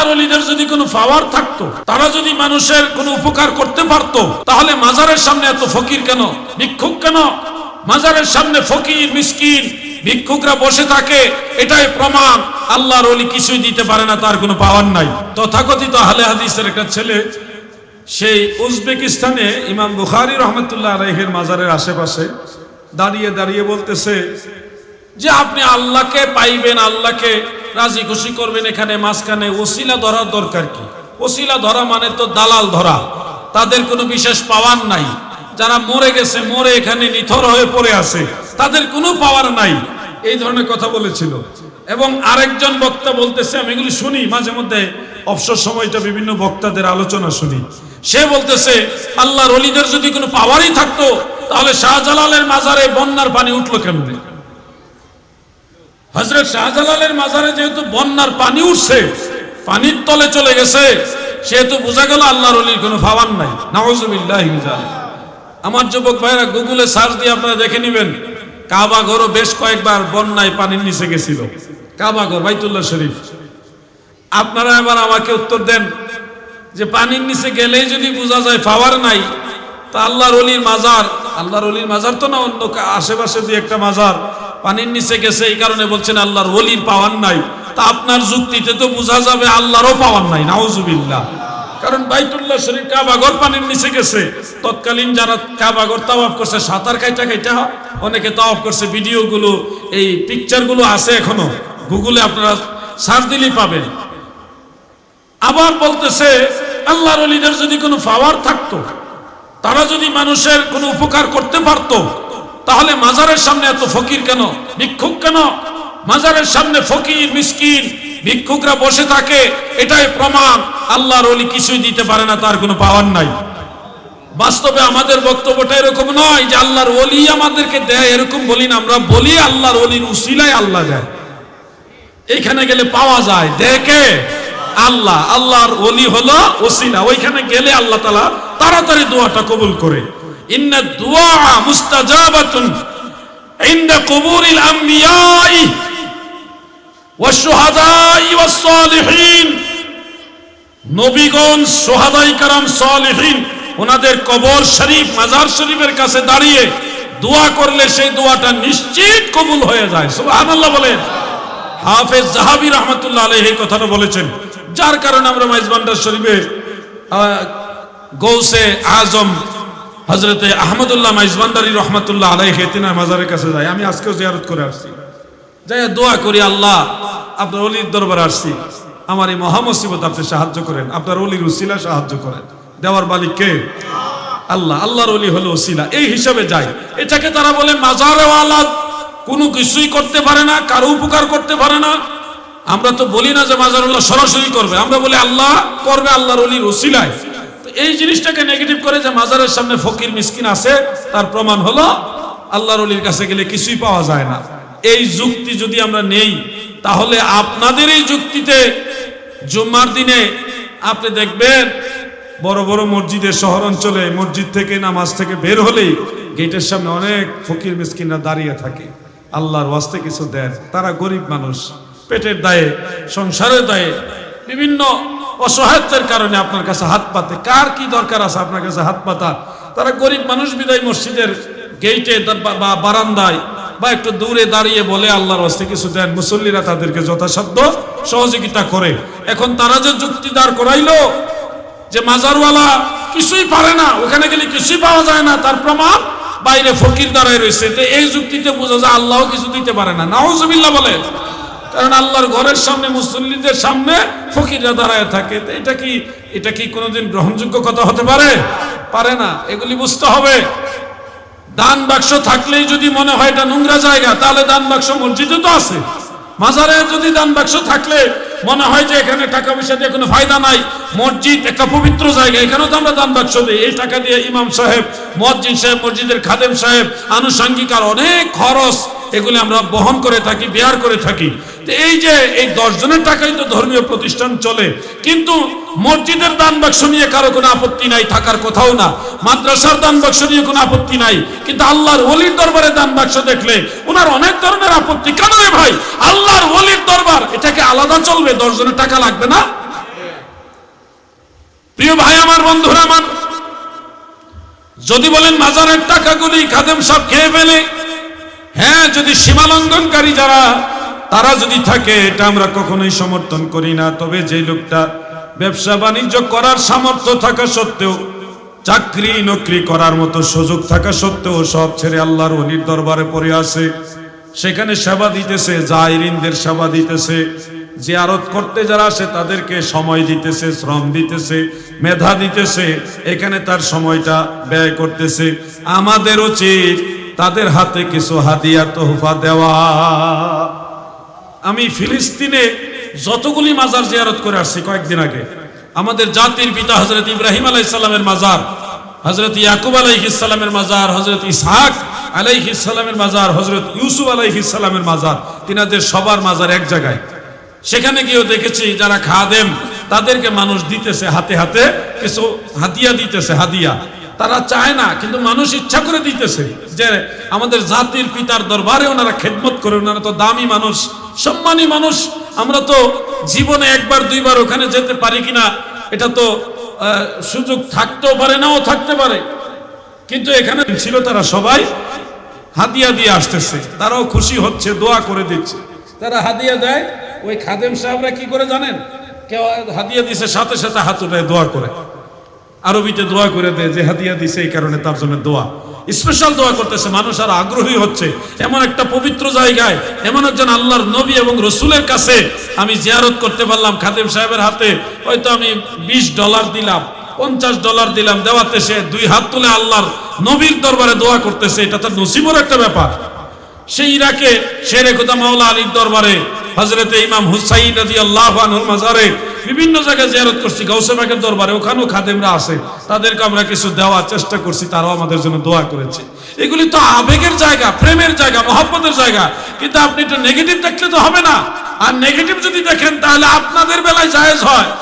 আল্লাহর অলিদের যদি কোনো পাওয়ার থাকতো, তারা যদি মানুষের কোনো উপকার করতে পারতো, তাহলে মাজারের সামনে এত ফকির কেন? ভিক্ষুক কেন? মাজারের সামনে ফকির, মিসকিন, ভিক্ষুকরা বসে থাকে, এটাই প্রমাণ। আল্লাহর অলি কিছুই দিতে পারে না, তার কোনো পাওয়ার নাই। তথাকথিত আহলে হাদিসের একটা ছেলে, সেই উজবেকিস্তানে ইমাম বুখারি রহমতুল্লাহ আলাইহের মাজারের আশেপাশে দাঁড়িয়ে দাঁড়িয়ে বলতেছে যে, আপনি আল্লাহকে পাইবেন, আল্লাহকে রাজি খুশি করবেন এখানে মাঝখানে ওসিলা ধরার দরকার কি? ওসিলা ধরা মানে তো দালাল ধরা। তাদের কোনো বিশেষ পাওয়ার নাই। যারা মরে গেছে, মরে এখানে নিথর হয়ে পড়ে আছে, তাদের কোনো পাওয়ার নাই। এই ধরনের কথা বলেছিল। এবং আরেকজন বক্তা বলতেছে, আমি এগুলি শুনি, মাঝে মধ্যে অবসর সময়টা বিভিন্ন বক্তাদের আলোচনা শুনি। সে বলতেছে, আল্লাহর অলিদের যদি কোনো পাওয়ারই থাকতো, তাহলে শাহজালালের মাজারে বন্যার পানি উঠল কেমনে? হজরত শাহজালালের মাজারে যেহেতু বন্যার পানি উঠছে, পানির তলে চলে গেছে, সেহেতু বোঝা গেল আল্লাহর অলির কোনো পাওয়ার নাই। নাউজুবিল্লাহ আমার যুবক ভাইরা গুগলে সার্চ দিয়ে আপনারা দেখে নেবেন, কাবা ঘরও বেশ কয়েকবার বন্যায় পানির নিচে গেছিল। কাবা ঘর, বাইতুল্লাহ শরীফ। আপনারা এবার আমাকে উত্তর দেন যে পানির নিচে গেলেই যদি বোঝা যায় পাওয়ার নাই, তা আল্লাহর অলির মাজার, আল্লাহর অলির মাজার তো না অন্য আশেপাশে দুই একটা মাজার পানির নিচে গেছে, এই কারণে বলছেন, আল্লাহর অলির পাওয়ার নাই। তা আপনার যুক্তিতে তো বোঝা যাবে আল্লাহরও পাওয়ার নাই, নাউজুবিল্লাহ। কারণ বাইতুল্লাহ শরীফ কাবাগর পানির নিচে গেছে। তৎকালীন যারা কাবাগর তাওয়াফ করছে, সাঁতার কাইটা কাইটা অনেকে তাওয়াফ করছে, ভিডিওগুলো, এই পিকচারগুলো আছে এখনও। গুগলে আপনারা সার্চ দিলেই পাবেন। আবার বলতেছে, আল্লাহর অলিদের যদি কোনো পাওয়ার থাকতো, তারা যদি মানুষের কোনো উপকার করতে পারতো তাহলে মাজারের সামনে এত ফকির কেন? ভিক্ষুক কেন? মাজারের সামনে ফকির, মিসকিন, ভিক্ষুকরা বসে থাকে, এটাই প্রমাণ। আল্লাহর অলি কিছুই দিতে পারে না, তার কোনো পাওয়ার নাই। বাস্তবে আমাদের বক্তব্যটা এরকম নয় যে আল্লাহর অলি আমাদেরকে দেয়, এরকম বলি না। আমরা বলি আল্লাহর অলির উসিলায় আল্লাহ দেয়। এইখানে গেলে পাওয়া যায়। দেখে আল্লাহ। আল্লাহর ওলি হলো ওসিলা। ওইখানে গেলে আল্লাহ তালা তাড়াতাড়ি দোয়াটা কবুল করে। ইন্না দুয়া মুস্তাজাবাতুন ইনদা কুবুরিল আমবিয়াই والشهداء والصالحين নবীগণ সোহাদাই কারাম সালেহীন ওনাদের কবর শরীফ মাজার শরীফের কাছে দাঁড়িয়ে দোয়া করলে সেই দোয়াটা নিশ্চিত কবুল হয়ে যায় সুবহানাল্লাহ বলেন হাফেজ জাহাবি রহমতুল্লাহ আলাইহি এই কথাটা বলেছেন যার কারণে আমরা মাইজবান্ডার শরীফে আহ, গৌসে আজম হজরতে আহমদুল্লাহ মাইজবান্দারি রহমতুল্লাহ আলাইহি তিনার মাজারের কাছে যাই আমি আজকেও জিয়ারত করে আসছি। যাই দোয়া করি, আল্লাহ, আপনার অলির দরবার আসছি। আমার এই মহামসিবত আপনি সাহায্য করেন। আপনার অলির উসিলা সাহায্য করেন। দেওয়ার মালিক কে? আল্লাহ। আল্লাহর অলি হলো উসিলা। এই হিসাবে যায়। এটাকে তারা বলে মাজারেওয়ালা। কোনো কিছুই করতে পারে না, কারও উপকার করতে পারে না। আমরা তো বলি না যে মাজারুল্লাহ সরাসরি করবে। আমরা বলি আল্লাহ করবে আল্লাহর অলির উসিলায়। এই জিনিসটাকে নেগেটিভ করে যে মাজারের সামনে ফকির, মিসকিন আছে, তার প্রমাণ হলো আল্লাহর অলির কাছে গেলে কিছুই পাওয়া যায় না। এই যুক্তি যদি আমরা নেই, তাহলে আপনাদের এই যুক্তিতে জুম্মার দিনে আপনি দেখবেন বড় বড় মসজিদের শহর অঞ্চলে মসজিদ থেকে নামাজ থেকে বের হলেই গেটের সামনে অনেক ফকির, মিসকিনরা দাঁড়িয়ে থাকে। আল্লাহর ওয়াস্তে কিছু দেন। তারা গরিব মানুষ, পেটের দায়ে, সংসারের দায়ে, বিভিন্ন অসহায়ত্বের কারণে আপনার কাছে হাত পাতে। কার কি দরকার আছে আপনার কাছে হাত পাতা? তারা গরিব মানুষ বিদায় মসজিদের গেইটে বা বারান্দায় বা একটু দূরে দাঁড়িয়ে বলে আল্লাহর হস্তে কিছু দেন। মুসল্লিরা তাদেরকে যথাসাধ্য সহযোগিতা করে। এখন তারা যে যুক্তি দাঁড় করাইলো যে মাজারওয়ালা কিছুই পারে না, ওখানে গেলে কিছুই পাওয়া যায় না, তার প্রমাণ বাইরে ফকির দাঁড়ায় রয়েছে। এই যুক্তিতে বোঝা যায় আল্লাহ কিছু দিতে পারে না। নাউজুবিল্লাহ বলে। কারণ আল্লাহর ঘরের সামনে, মুসল্লিদের সামনে ফকিররা দাঁড়ায় থাকে। এটা কি এটা কি কোনোদিন গ্রহণযোগ্য কথা হতে পারে? পারে না। এগুলি বুঝতে হবে। দান বাক্স থাকলেই যদি মনে হয় এটা নোংরা জায়গা, তাহলে দান বাক্স মসজিদে তো আছে। মাজারে যদি দান বাক্স থাকলে মনে হয় যে এখানে টাকা পয়সা দিয়ে কোনো ফায়দা নাই। মসজিদ একটা পবিত্র জায়গা, এখানেও তো আমরা দান বাক্স দিই। এই টাকা দিয়ে ইমাম সাহেব মসজিদ সাহেব, মসজিদের খাদেম সাহেব, আনুষঙ্গিক আর অনেক খরচ এগুলি আমরা বহন করে থাকি, বেয়ার করে থাকি। তো এই যে এই দশ জনের টাকাই তো ধর্মীয় প্রতিষ্ঠান চলে, কিন্তু মসজিদের দান বাক্স নিয়ে কারও কোনো আপত্তি নাই, থাকার কথাও না। মাদ্রাসার দান বাক্স নিয়ে কোনো আপত্তি নাই, কিন্তু আল্লাহর ওলির দরবারে দান বাক্স দেখলে ওনার অনেক ধরনের আপত্তি। কেন রে ভাই? আল্লাহর ওলির দরবার, এটাকে আলাদা চলবে, দশ জনের টাকা লাগবে না? প্রিয় ভাই, আমার বন্ধুরা, আমার যদি বলেন, মাজারের টাকাগুলি খাদেম সব খেয়ে ফেলে। হ্যাঁ যদি সীমালঙ্ঘনকারী যারা, তারা যদি থাকে, এটা আমরা কখনোই সমর্থন করি না। তবে যে লোকটা ব্যবসা বাণিজ্য করার সামর্থ্য থাকা সত্ত্বেও, চাকরি নকরি করার মতো সুযোগ থাকা সত্ত্বেও সব ছেড়ে আল্লাহর অলির দরবারে পড়ে আসে। সেখানে সেবা দিতেছে জাইরিনদের সেবা দিতেছে, জিয়ারত করতে যারা আসে, তাদেরকে সময় দিতেছে, শ্রম দিতেছে, মেধা দিতেছে, এখানে তার সময়টা ব্যয় করতেছে। আমাদের উচিত তাদের হাতে কিছু হাদিয়া তোহফা দেওয়া। আমি ফিলিস্তিনে যতগুলি মাজার জিয়ারত করে আসছি কয়েকদিন আগে, আমাদের জাতির পিতা হজরত ইব্রাহিম আলাইসাল্লামের মাজার হজরত ইয়াকুব আলাইহিসাল্লামের মাজার হজরত ইসহাক আলাইহিসাল্লামের মাজার হজরত ইউসুফ আলাইহিসাল্লামের মাজার, তিনাদের সবার মাজার এক জায়গায়। সেখানে গিয়েও দেখেছি যারা খাদেম, তাদেরকে মানুষ দিতেছে, হাতে হাতে কিছু হাতিয়া দিতেছে হাদিয়া তারা চায় না, কিন্তু মানুষ ইচ্ছা করে দিতেছে যে আমাদের জাতির পিতার দরবারে ওনারা খেদমত করে, ওনারা তো দামি মানুষ, সম্মানী মানুষ। আমরা তো জীবনে একবার, দুইবার ওখানে যেতে পারি কিনা, এটা তো সুযোগ থাকতেও পারে, নাও থাকতে পারে। কিন্তু এখানে ছিল তারা সবাই হাদিয়া দিয়ে আসতেছে, তারাও খুশি হচ্ছে, দোয়া করে দিচ্ছে। তারা হাদিয়া দেয়, ওই খাদেম সাহেবরা কি করে জানেন? কেউ হাদিয়া দিছে, সাথে সাথে হাত দোয়া করে। আরবিতে দোয়া করে দেয়, যে হাদিয়া দিছে এই কারণে তার জন্য দোয়া। স্পেশাল দোয়া করতেছে, মানুষ আর আগ্রহী হচ্ছে। এমন একটা পবিত্র জায়গায়, এমন একজন আল্লাহর নবী এবং রসুলের কাছে আমি জিয়ারত করতে পারলাম খাদেম সাহেবের হাতে। হয়তো আমি বিশ ডলার দিলাম, পঞ্চাশ ডলার দিলাম, দেওয়াতে সে দুই হাত তুলে আল্লাহর নবীর দরবারে দোয়া করতেছে, এটা তার নসিবর একটা ব্যাপার। সেই ইরাকে শেরে খোদা মাওলা আলীর দরবারে হজরতে ইমাম হুসাইন রাজি আল্লাহ মাজারে বিভিন্ন জায়গায় জিয়ারত করছি গৌসে পাকের দরবারে, ওখানেও খাদেমরা আছে। তাদেরকে আমরা কিছু দেওয়ার চেষ্টা করছি, তারাও আমাদের জন্য দোয়া করেছে। এগুলি তো আবেগের জায়গা, প্রেমের জায়গা, মহব্বতের জায়গা। কিন্তু আপনি একটু নেগেটিভ দেখলে তো হবে না। আর নেগেটিভ যদি দেখেন, তাহলে আপনাদের বেলায় জায়েজ হয়।